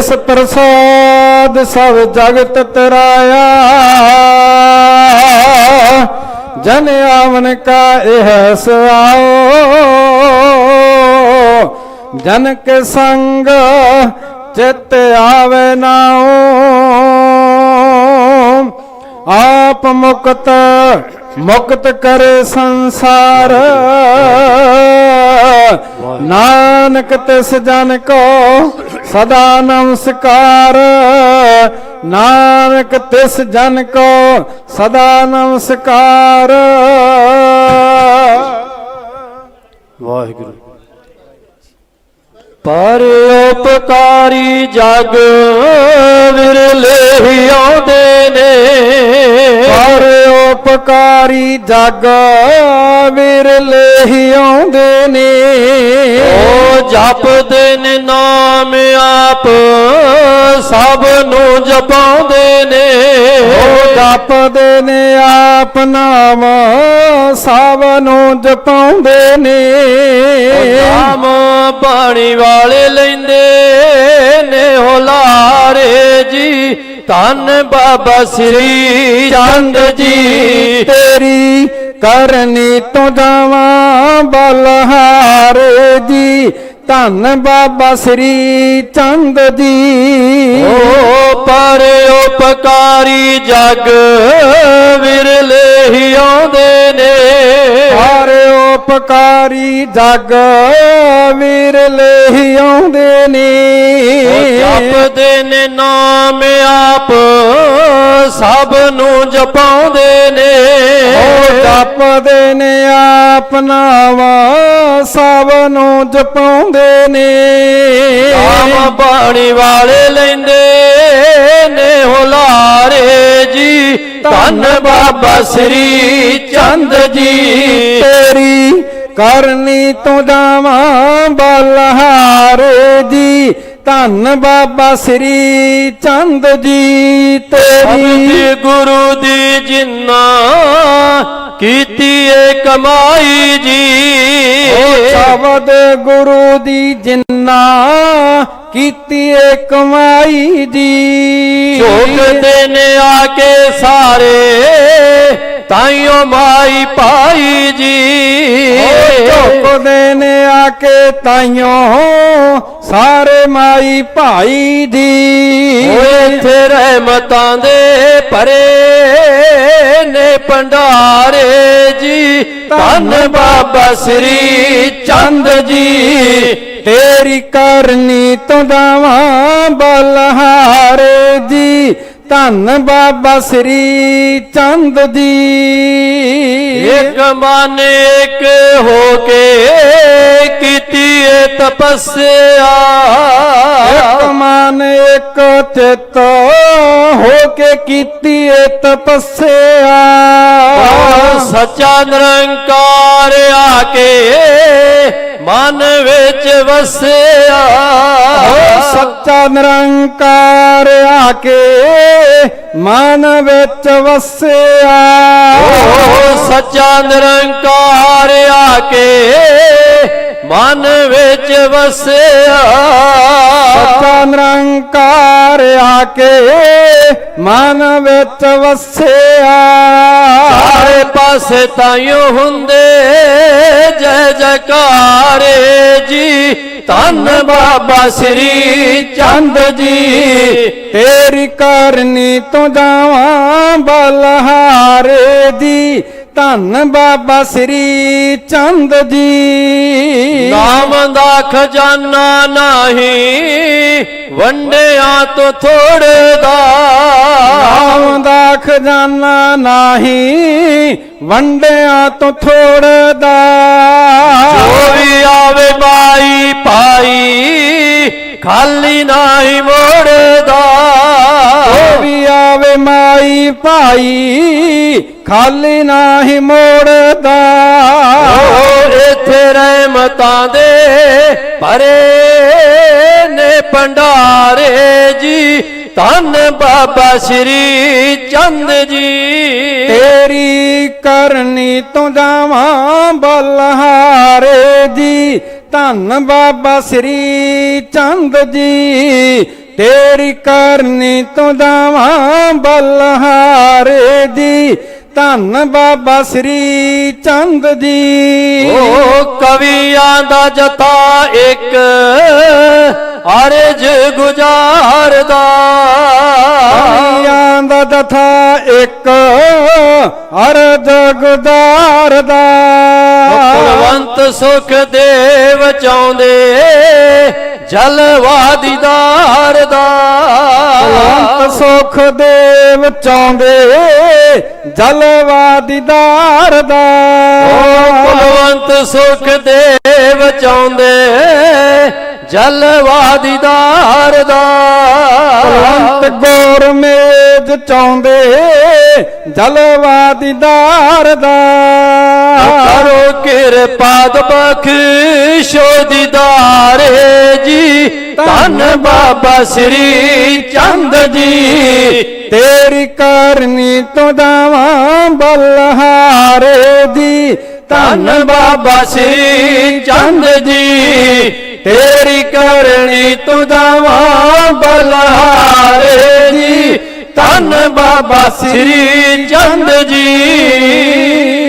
ਇਸ ਪ੍ਰਸਾਦ ਸਭ ਜਗਤ ਤਰਾਇਆ, ਜਨ ਆਵਨ ਕਾ ਇਹ ਸੁਆਓ ਜਨ ਕੇ ਸੰਗ ਚਿਤ ਆਵੇ ਨਾਉ, ਆਪ ਮੁਕਤ ਮੁਕਤ ਕਰੇ ਸੰਸਾਰ। ਨਾਨਕ ਤਿਸ ਜਨ ਕੋ ਸਦਾ ਨਮਸਕਾਰ। ਨਾਨਕ ਤਿਸ ਜਨ ਕੋ ਸਦਾ ਨਮਸਕਾਰ। ਵਾਹਿਗੁਰੂ। ਪਰ ਉਪਕਾਰੀ ਜਗ ਵਿਰਲੇ ਹੀ ਆਉਂਦੇ ਨੇ। ਪਰ ਉਪਕਾਰੀ ਜਗ ਵਿਰਲੇ ਹੀ ਆਉਂਦੇ ਨੇ। ਉਹ ਜਪਦੇ ਨੇ ਨਾ ਨਾਮ ਆਪ ਸਭ ਨੂੰ ਜਪਾਉਂਦੇ ਨੇ। ਉਹ ਜਪਦੇ ਨੇ ਆਪ ਨਾਮ ਸਭ ਨੂੰ ਜਪਾਉਂਦੇ ਨੇ। ਨਾਮ ਬਾਣੀ ਵਾਲੇ ਲੈਂਦੇ ਨੇ ਹੁਲਾਰੇ ਜੀ। ਧੰਨ ਬਾਬਾ ਸ੍ਰੀ ਚੰਦ ਜੀ। ਤੇਰੀ ਕਰਨੀ ਤੋਂ ਜਾਵਾਂ ਬਲਹਾਰੇ ਜੀ। ਧੰਨ ਬਾਬਾ ਸ੍ਰੀ ਚੰਦ ਜੀ। ਓ ਪਰ ਉਪਕਾਰੀ ਜਗ ਵਿਰਲੇ ਹੀ ਆਉਂਦੇ ਨੇ ਹਰ ਉਪਕਾਰੀ ਜਗ ਵਿਰਲੇ ਹੀ ਆਉਂਦੇ ਨੇ ਜਪਦੇ ਨੇ ਨਾਮ ਆਪ ਸਭ ਨੂੰ ਜਪਾਉਂਦੇ ਨੇ। ਉਹ ਜਪਦੇ ਨੇ ਆਪ ਨਾਮ ਸਭ ਨੂੰ ਜਪਾਉਂਦੇ ਨੇ। ਨਾਮ ਬਾਣੀ ਵਾਲੇ ਲੈਂਦੇ ਨੇ ਹੁਲਾਰੇ ਜੀ। ਧੰਨ ਬਾਬਾ ਸ੍ਰੀ ਚੰਦ ਜੀ। ਤੇਰੀ ਕਰਨੀ ਤੋਂ ਜਾਵਾਂ ਬਲਹਾਰੇ ਜੀ। ਧੰਨ ਬਾਬਾ ਸ੍ਰੀ ਚੰਦ ਜੀ ਤੇਰੀ। ਗੁਰੂ ਦੀ ਜਿੰਨਾ ਕੀਤੀ ਏ ਕਮਾਈ ਜੀ। ਸ਼ਬਦ ਗੁਰੂ ਦੀ ਜਿੰਨਾ ਕੀਤੀ ਏ ਕਮਾਈ ਦੀ ਝੋਕਦੇ ਨੇ ਆ ਕੇ ਸਾਰੇ ਤਾਈਓ ਮਾਈ ਪਾਈ ਜੀ। ਝੋਕਦੇ ਨੇ ਆ ਕੇ ਤਾਈਓ ਸਾਰੇ ਮਾਈ ਭਾਈ ਦੀ ਓਏ ਇੱਥੇ ਰਹਿਮਤਾਂ ਦੇ ਭਰੇ ਨੇ ਭੰਡਾਰੇ ਜੀ। ਧੰਨ ਬਾਬਾ ਸ੍ਰੀ ਚੰਦ ਜੀ। ਤੇਰੀ ਕਰਨੀ ਤੋਂ ਜਾਵਾਂ ਬਲਹਾਰੇ ਜੀ। ਧੰਨ ਬਾਬਾ ਸ੍ਰੀ ਚੰਦ ਜੀ। ਇੱਕ ਮਨ ਇੱਕ ਹੋ ਕੇ ਕੀਤੀ ਏ ਤਪੱਸਿਆ। ਇੱਕ ਮਨ ਇੱਕ ਚਿੱਤ ਹੋ ਕੇ ਕੀਤੀ ਏ ਤਪੱਸਿਆ। ਸੱਚਾ ਨਿਰੰਕਾਰ ਆ ਕੇ ਮਨ ਵਿੱਚ ਵਸਿਆ। ਸੱਚਾ ਨਿਰੰਕਾਰ ਆ ਕੇ ਮਨ ਵਿੱਚ ਵਸਿਆ। ਸੱਚਾ ਨਿਰੰਕਾਰ ਆ ਕੇ ਮਨ ਵਿੱਚ ਵਸਿਆ। ਸੱਚਾ ਨਿਰੰਕਾਰ ਆ ਕੇ ਮਨ ਵਿੱਚ ਵਸਿਆ। ਸਾਰੇ ਪਾਸੇ ਤਾਈਓ ਹੁੰਦੇ ਜੈ ਜੈਕਾਰੇ ਜੀ। ਧੰਨ ਬਾਬਾ ਸ੍ਰੀ ਚੰਦ ਜੀ। ਤੇਰੀ ਕਰਨੀ ਤੋਂ ਜਾਵਾਂ ਬਲਹਾਰੇ ਦੀ ਧੰਨ ਬਾਬਾ ਸ੍ਰੀ ਚੰਦ ਜੀ। ਨਾਮ ਦਾ ਖਜ਼ਾਨਾ ਨਹੀਂ ਵੰਡਿਆਂ ਤੋਂ ਥੋੜੇ ਦਾ। ਨਾਮ ਦਾ ਖਜ਼ਾਨਾ ਨਹੀਂ ਵੰਡਿਆਂ ਤੋਂ ਥੋੜ ਦਾ। ਜੋ ਵੀ ਆਵੇ ਮਾਈ ਪਾਈ ਖਾਲੀ ਨਹੀਂ ਮੋੜਦਾ ਵੀ ਆਵੇ ਮਾਈ ਭਾਈ ਖਾਲੀ ਨਾਹੀ ਮੋੜਦਾ। ਉਹ ਇੱਥੇ ਰਹਿਮਤਾਂ ਦੇ ਭਰੇ ਨੇ ਭੰਡਾਰੇ ਜੀ। ਧੰਨ ਬਾਬਾ ਸ੍ਰੀ ਚੰਦ ਜੀ। ਤੇਰੀ ਕਰਨੀ ਤੋਂ ਜਾਵਾਂ ਬਲਹਾਰੇ ਜੀ। ਧੰਨ ਬਾਬਾ ਸ੍ਰੀ ਚੰਦ ਜੀ। ਤੇਰੀ ਕਰਨੀ ਤੋਂ ਦਾਵਾਂ ਬਲਹਾਰੇ ਦੀ ਧੰਨ ਬਾਬਾ ਸ੍ਰੀ ਚੰਦ ਜੀ ਓ ਕਵੀਆਂ ਦਾ ਜਤਾ ਇੱਕ ਅਰਜ ਗੁਜ਼ਾਰਦਾ। ਕਵੀਆਂ ਦਾ ਦਥਾ ਇੱਕ ਅਰਜ ਗੁਦਾਰ ਦਾ ਕੁਲਵੰਤ ਸੁਖ ਦੇਵ ਚਾਹੁੰਦੇ ਜਲਵਾ ਦੀਦਾਰ ਦਾ। ਅਲੰਤ ਸੁਖ ਦੇਵ ਚਾਹੁੰਦੇ ਜਲਵਾ ਦੀਦਾਰ ਦਾ। ਕੁਲਵੰਤ ਸੁਖ ਦੇਵ ਚਾਹੁੰਦੇ ਜਲਵਾ ਦੀਦਾਰ ਦਾ। ਕੁਲਵੰਤ ਗੌਰ ਮੇਜ ਚਾਹੁੰਦੇ ਜਲਵਾ ਦੀਦਾਰ ਦਾ। ਕਰੋ ਕਿਰਪਾ ਬਖਸ਼ੋ ਦੀਦਾਰੇ ਜੀ। ਧੰਨ ਬਾਬਾ ਸ੍ਰੀ ਚੰਦ ਜੀ। ਤੇਰੀ ਕਰਨੀ ਤੋਂ ਦਾਵਾਂ ਬਲਹਾਰੇ ਦੀ। ਧੰਨ ਬਾਬਾ ਸ੍ਰੀ ਚੰਦ ਜੀ। ਤੇਰੀ ਕਰਨੀ ਤੁਦਾਵਾ ਬਲਹਾਰੇ ਜੀ ਧੰਨ ਬਾਬਾ ਸ੍ਰੀ ਚੰਦ ਜੀ।